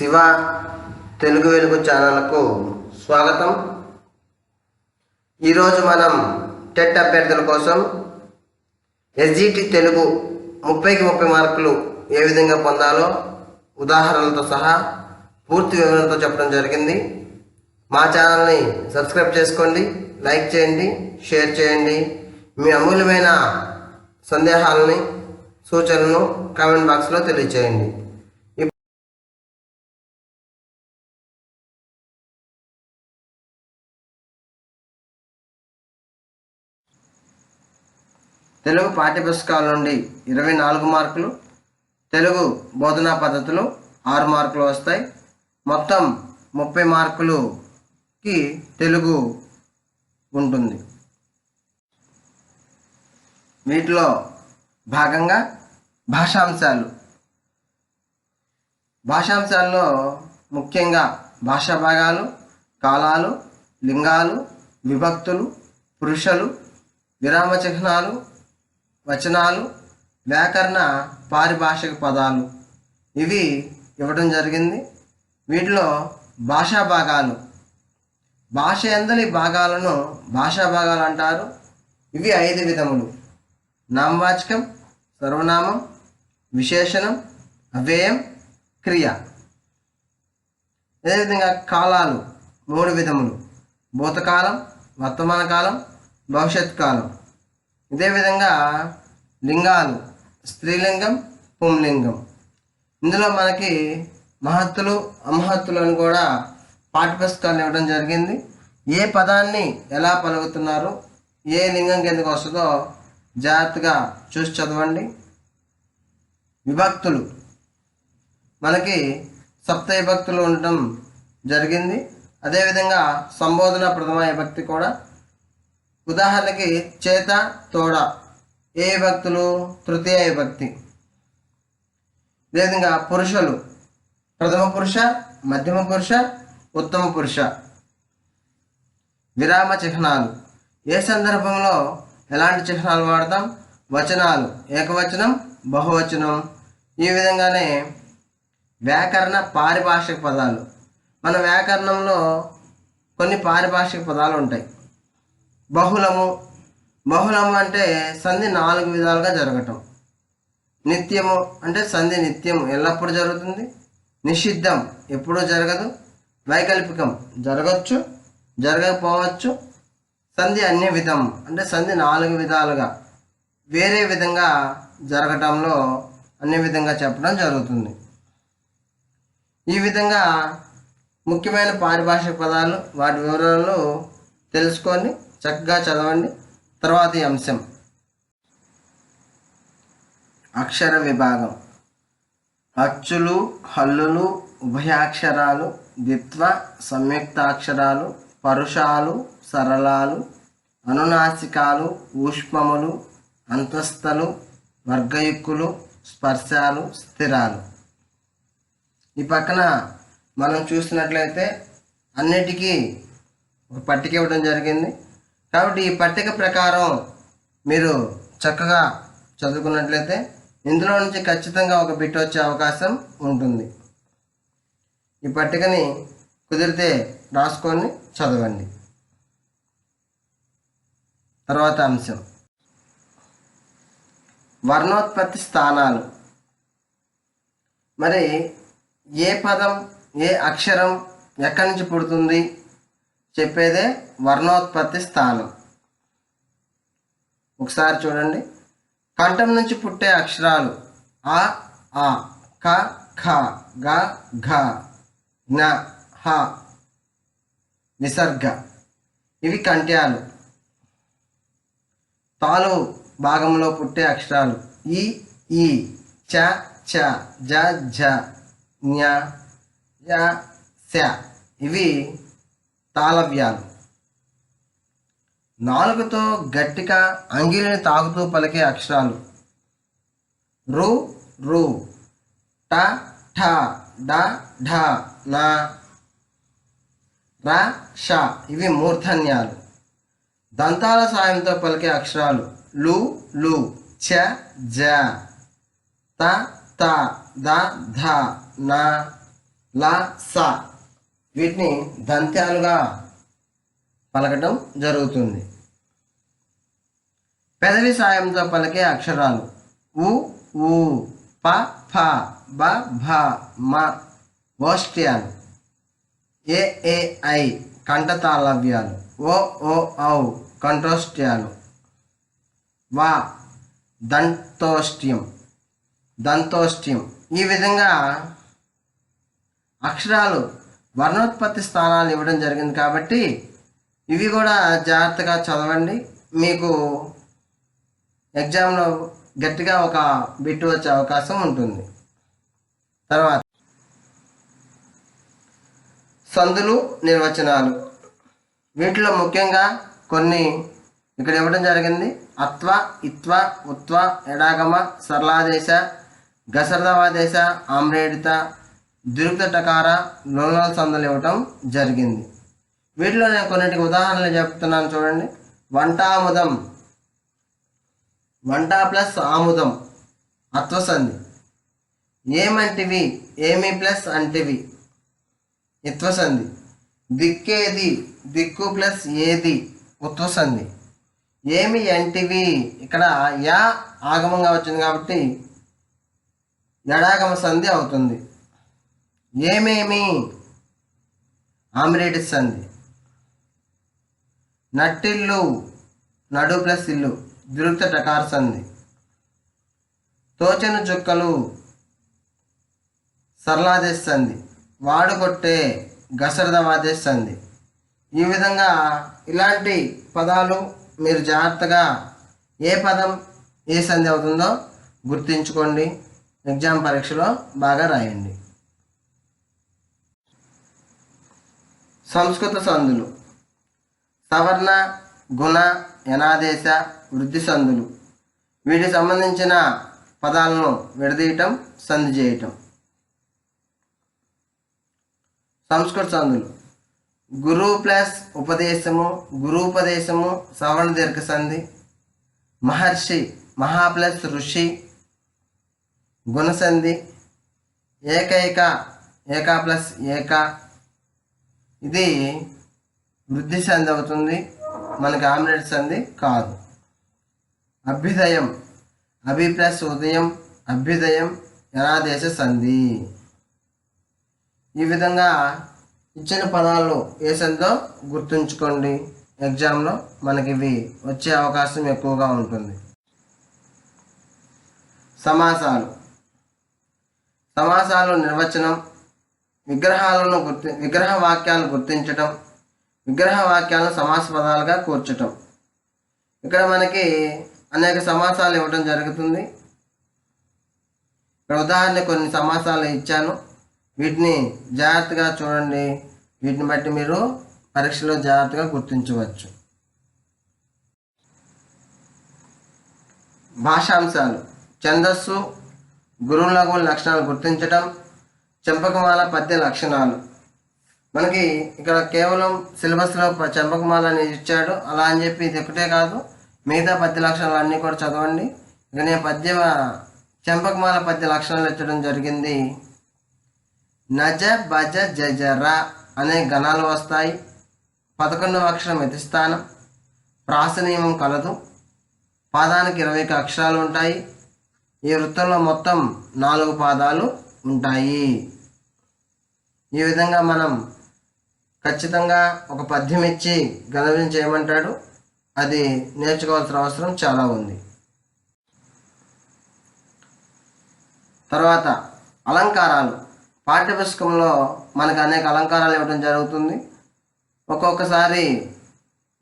శివ తెలుగు వెలుగు ఛానల్కు స్వాగతం. ఈరోజు మనం టెట్ అభ్యర్థుల కోసం ఎస్జిటి తెలుగు ముప్పైకి ముప్పై మార్కులు ఏ విధంగా పొందాలో ఉదాహరణలతో సహా పూర్తి వివరణతో చెప్పడం జరిగింది. మా ఛానల్ని సబ్స్క్రైబ్ చేసుకోండి లైక్ చేయండి షేర్ చేయండి. మీ అమూల్యమైన సందేహాలని సూచనలను కామెంట్ బాక్స్లో తెలియచేయండి. తెలుగు పాఠ్యపుస్తకాల నుండి ఇరవై నాలుగు మార్కులు తెలుగు బోధనా పద్ధతులు ఆరు మార్కులు వస్తాయి. మొత్తం ముప్పై మార్కులుకి తెలుగు ఉంటుంది. వీటిలో భాగంగా భాషాంశాలు. భాషాంశాల్లో ముఖ్యంగా భాషా భాగాలు కాలాలు లింగాలు విభక్తులు పురుషులు విరామ చిహ్నాలు వచనాలు వ్యాకరణ పారిభాషిక పదాలు ఇవి ఇవ్వడం జరిగింది. వీటిలో భాషా భాగాలు. భాష ఎందలి భాగాలను భాషా భాగాలు అంటారు? ఇవి ఐదు విధములు. నామవాచకం సర్వనామం విశేషణం అవ్యయం క్రియ. అదేవిధంగా కాలాలు మూడు విధములు. భూతకాలం వర్తమాన కాలం భవిష్యత్ కాలం ఇదే విధంగా లింగాలు స్త్రీలింగం పుంలింగం. ఇందులో మనకి మహత్తులు అమహత్తులు అని కూడా పాఠ్యపుస్తకాలు ఇవ్వడం జరిగింది. ఏ పదాన్ని ఎలా పలుకుతున్నారు ఏ లింగం కిందకు వస్తుందో జాగ్రత్తగా చూసి చదవండి. విభక్తులు. మనకి సప్త విభక్తులు ఉండటం జరిగింది. అదేవిధంగా సంబోధన ప్రథమ విభక్తి కూడా. ఉదాహరణకి చేత తోడ. ఏ విభక్తులు తృతీయ విభక్తి అదేవిధంగా పురుషులు. ప్రథమ పురుష మధ్యమ పురుష ఉత్తమ పురుష. విరామ చిహ్నాలు. ఏ సందర్భంలో ఎలాంటి చిహ్నాలు వాడతాం? వచనాలు. ఏకవచనం బహువచనం. ఈ విధంగానే వ్యాకరణ పారిభాషిక పదాలు. మన వ్యాకరణంలో కొన్ని పారిభాషిక పదాలు ఉంటాయి. బహుళము బహుళము అంటే సంధి నాలుగు విధాలుగా జరగటం. నిత్యము అంటే సంధి నిత్యం ఎల్లప్పుడూ జరుగుతుంది. నిషిద్ధం ఎప్పుడూ జరగదు. వైకల్పికం జరగచ్చు జరగకపోవచ్చు. సంధి అన్ని విధం అంటే సంధి నాలుగు విధాలుగా వేరే విధంగా జరగటంలో అన్ని విధంగా చెప్పడం జరుగుతుంది. ఈ విధంగా ముఖ్యమైన పారిభాషిక పదాలు వాటి వివరాలు తెలుసుకొని చక్కగా చదవండి. తర్వాతి అంశం. అక్షర విభాగం. అచ్చులు హల్లులు ఉభయాక్షరాలు ద్విత్వ సంయుక్తాక్షరాలు పరుషాలు సరళాలు అనునాసికాలు ఊష్మములు అంతస్థలు వర్గయుక్కులు స్పర్శాలు స్థిరాలు. ఈ పక్కన మనం చూసినట్లయితే అన్నిటికీ ఒక పట్టిక ఇవ్వడం జరిగింది. కాబట్టి ఈ పట్టిక ప్రకారం మీరు చక్కగా చదువుకున్నట్లయితే ఇందులో నుంచి ఖచ్చితంగా ఒక బిట్ వచ్చే అవకాశం ఉంటుంది. ఈ పట్టికని కుదిరితే రాసుకొని చదవండి. తర్వాత అంశం. వర్ణోత్పత్తి స్థానాలు. మరి ఏ పదం ఏ అక్షరం ఎక్కడి నుంచి పుడుతుంది? చెప్పేదే వర్ణోత్పత్తి స్థానం. ఒకసారి చూడండి. కంఠం నుంచి పుట్టే అక్షరాలు ఆ ఆ క ఖ గ ఘ న హ విసర్గ. ఇవి కంట్యాలు తాలు భాగంలో పుట్టే అక్షరాలు. ఈ ఈ చ చ జ జ న్య య శ ఇవి తాళవ్యాలు. నాలుగుతో గట్టిగా అంగిలిని తాగుతూ పలికే అక్షరాలు. రు రు. ట ఠ డ ఢ న ర ష. ఇవి మూర్ధన్యాలు. దంతాల సాయంతో పలికే అక్షరాలు. లు లు. చ జ. త త ద ధ న. లా సా. వీటిని దంత్యాలుగా పలకటం జరుగుతుంది. పెదవి సాయంతో పలికే అక్షరాలు ఉ ఊ ప ఫ బ భ మ ఓష్ట్యాలు ఏ ఏ ఐ కంఠతాళవ్యాలు. ఓ ఓ ఔ కంఠోష్ట్యాలు. వా దంతోష్ట్యం దంతోష్ట్యం. ఈ విధంగా అక్షరాలు వర్ణోత్పత్తి స్థానాలు ఇవ్వడం జరిగింది కాబట్టి ఇవి కూడా జాగ్రత్తగా చదవండి. మీకు ఎగ్జామ్లో గట్టిగా ఒక బిట్టు వచ్చే అవకాశం ఉంటుంది. తర్వాత సందులు నిర్వచనాలు. వీటిలో ముఖ్యంగా కొన్ని ఇక్కడ ఇవ్వడం జరిగింది. అత్వ ఇత్వ ఉత్వ ఎడాగమ సరళాదేశ గసరదవాదేశ ఆమ్రేడిత దురుక్త టకార సందలు సందులు ఇవ్వటం జరిగింది. వీటిలో నేను కొన్నిటికి ఉదాహరణలు చెప్తున్నాను చూడండి. వంటాముదం వంట ప్లస్ ఆముదం. అత్వసంధి. ఏమంటివి? ఏమి ప్లస్ అంటివి? ఇత్వసంధి. దిక్కేది? దిక్కు ప్లస్ ఏది? ఉత్వసంధి. ఏమి అంటివి? ఇక్కడ యా ఆగమంగా వచ్చింది కాబట్టి ఎడాగమ సంధి అవుతుంది. ఏమేమి? ఆమ్రేటి సంధి నట్టిల్లు నడు ప్లస్ ఇల్లు దురుక్త టకార సంధి. తోచను చుక్కలు సరళాదేశ సంధి. వాడుకొట్టే గసరదవాదేశ సంధి. ఈ విధంగా ఇలాంటి పదాలు మీరు జాగ్రత్తగా ఏ పదం ఏ సంధి అవుతుందో గుర్తుంచుకోండి. ఎగ్జామ్ పరీక్షలో బాగా రాయండి. సంస్కృత సందులు. సవర్ణ గుణ యనాదేశ వృద్ధి సందులు. వీటికి సంబంధించిన పదాలను విడదీయటం సంధి చేయటం. సంస్కృత సందులు. గురు ప్లస్ ఉపదేశము గురూపదేశము సవర్ణ దీర్ఘ సంధి. మహర్షి మహా ప్లస్ ఋషి గుణసంధి ఏకైక ఏకా ప్లస్ ఏక. ఇది వృద్ధి సంధి అవుతుంది మనకి ఆమ్లెట్ సంధి కాదు. అభ్యుదయం అభి ప్లస్ ఉదయం అభ్యుదయం యనాదేశ సంధి. ఈ విధంగా ఇచ్చిన పదాలు ఏ సందో గుర్తుంచుకోండి. ఎగ్జామ్లో మనకి ఇవి వచ్చే అవకాశం ఎక్కువగా ఉంటుంది. సమాసాలు. సమాసాలు నిర్వచనం విగ్రహాలను గుర్తి విగ్రహ వాక్యాలను గుర్తించటం విగ్రహ వాక్యాలను సమాస పదాలుగా కూర్చటం. ఇక్కడ మనకి అనేక సమాసాలు ఇవ్వడం జరుగుతుంది. ఇక్కడ ఉదాహరణ కొన్ని సమాసాలు ఇచ్చాను. వీటిని జాగ్రత్తగా చూడండి. వీటిని బట్టి మీరు పరీక్షలో జాగ్రత్తగా గుర్తించవచ్చు. భాషాంశాలు. ఛందస్సు గురువులకు లక్షణాలు గుర్తించటం చెంపకమాల పద్య లక్షణాలు. మనకి ఇక్కడ కేవలం సిలబస్లో చంపకమాల అనేది ఇచ్చాడు. అలా అని చెప్పి ఇది ఒకటే కాదు. మిగతా పద్య లక్షణాలు అన్నీ కూడా చదవండి. ఇక నేను పద్య చంపకమాల పద్య లక్షణాలు ఇచ్చడం జరిగింది. నజ భజ జజర అనే గణాలు వస్తాయి. పదకొండవ అక్షరం యతిస్థానం. ప్రాసనీయం కలదు. పాదానికి ఇరవై ఒక్క అక్షరాలు ఉంటాయి. ఈ వృత్తంలో మొత్తం నాలుగు పాదాలు. ఉంటాయి. ఈ విధంగా మనం ఖచ్చితంగా ఒక పద్యం ఇచ్చి గణన చేయమంటాడు. అది నేర్చుకోవాల్సిన అవసరం చాలా ఉంది. తర్వాత అలంకారాలు. పాఠ్యపుస్తకంలో మనకు అనేక అలంకారాలు ఇవ్వడం జరుగుతుంది. ఒక్కొక్కసారి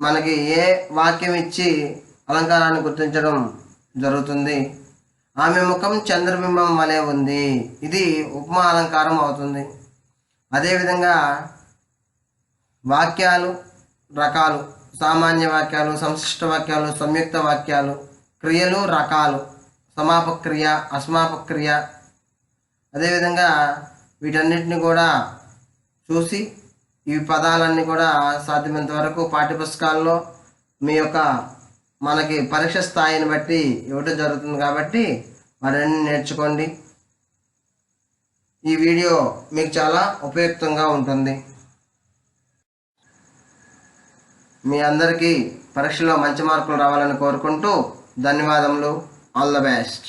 మనకి ఏ వాక్యం ఇచ్చి అలంకారాన్ని గుర్తించడం జరుగుతుంది. ఆమె ముఖం చంద్రబింబం వలె ఉంది. ఇది ఉపమా అలంకారం అవుతుంది. అదేవిధంగా వాక్యాలు రకాలు సామాన్య వాక్యాలు సంశిష్ట వాక్యాలు సంయుక్త వాక్యాలు క్రియలు రకాలు సమాపక్రియ అసమాపక్రియ అదేవిధంగా వీటన్నిటిని కూడా చూసి ఈ పదాలన్నీ కూడా సాధ్యమైనంత వరకు పాఠ్యపుస్తకాల్లో మీ యొక్క మనకి పరీక్ష స్థాయిని బట్టి ఇవ్వటం జరుగుతుంది కాబట్టి మరిన్ని నేర్చుకోండి. ఈ వీడియో మీకు చాలా ఉపయుక్తంగా ఉంటుంది. మీ అందరికీ పరీక్షలో మంచి మార్కులు రావాలని కోరుకుంటూ ధన్యవాదములు. All the best